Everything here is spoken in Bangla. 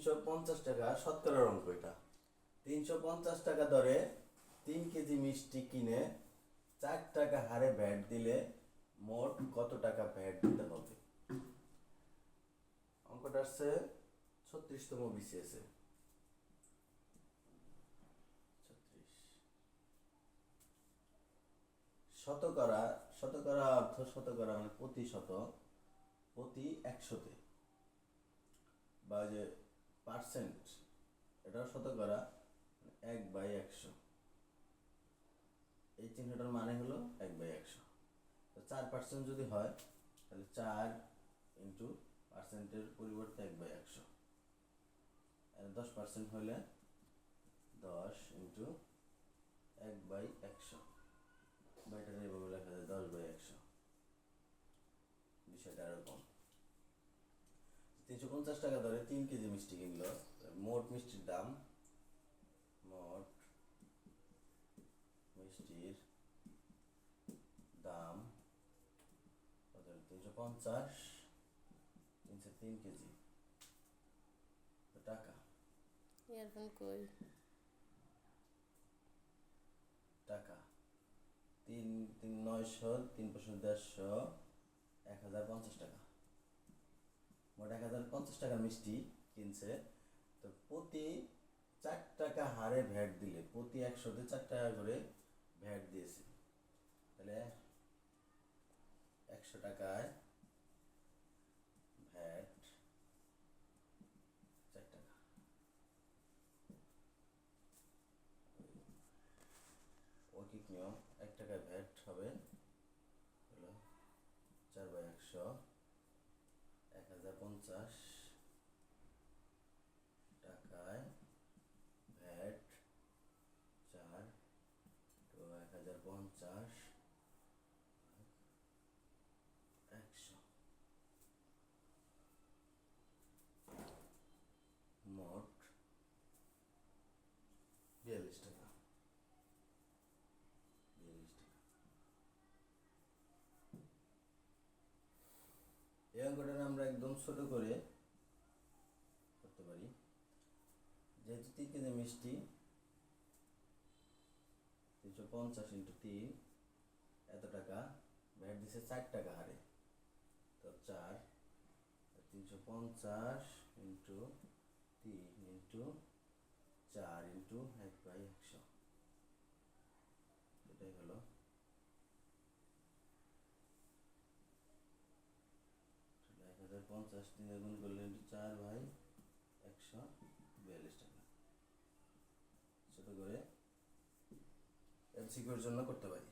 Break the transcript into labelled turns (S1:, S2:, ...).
S1: তিনশো পঞ্চাশ টাকা শতকরার অঙ্ক এটা। তিনশো পঞ্চাশ টাকা দরে তিন কেজি মিষ্টি কিনে চার টাকা হারে ভ্যাট দিলে মোট কত টাকা ভ্যাট দিতে হবে? অঙ্কটা আসছে ছত্রিশতম বিসিএসে শতকরা শতকরা অর্থ শতকরা মানে প্রতি শত, প্রতি একশোতে। বা যে পার্সেন্ট। এটাও শতকরা এক বাই একশো। এই চিহ্নটার মানে হলো এক বাই একশো। তো চার পার্সেন্ট যদি হয়, তাহলে চার ইন্টু পার্সেন্টের পরিবর্তে এক বাই একশো। দশ পার্সেন্ট হলে দশ ইন্টু এক বাই একশো। বাইটার এভাবে লেখা যায় দশ বাই একশো। বিষয়টা এরকম পঞ্চাশ টাকা ধরে তিন কেজি মিষ্টি কিনলো। মোট মিষ্টির দাম মোট মিষ্টির দাম তিনশো পঞ্চাশ তিনশো তিন কেজি। টাকা।
S2: ইয়ারফোন কই?
S1: টাকা। তিন তিন নয়শো তিন পাঁচশো দেড়শো এক হাজার পঞ্চাশ টাকা। পঞ্চাশ টাকা মিষ্টি কিনছে, তো প্রতি চার টাকা হারে ভ্যাট দিলে, প্রতি একশোতে চার টাকা করে ভ্যাট দিয়েছে। তাহলে একশো টাকায় ভ্যাট চার টাকা। ঐকিক নিয়ম, এক টাকায় ভ্যাট হবে চার বাই একশো। পঞ্চাশ টাকায় ভ্যাট চার তো এক হাজার পঞ্চাশ একশো মোট বিয়াল্লিশ টাকা বিয়াল্লিশ টাকা এই অঙ্কটা আমরা একদম ছোট করে করতে পারি। যেহেতু তিন কেজি মিষ্টি তিনশো পঞ্চাশ ইন্টু তিন, এত টাকা। ভ্যাট দিছে চার টাকা হারে। তো চার, তিনশো পঞ্চাশ ইন্টু তিন ইন্টু চার ইন্টু এক বাই একশো। এটাই হলো এক হাজার পঞ্চাশ দিয়ে গুণ করলে ইন্টু চার ভাই একশো বিয়াল্লিশ টাকা। ছোটো করে এমসিকিউর জন্য করতে পারি।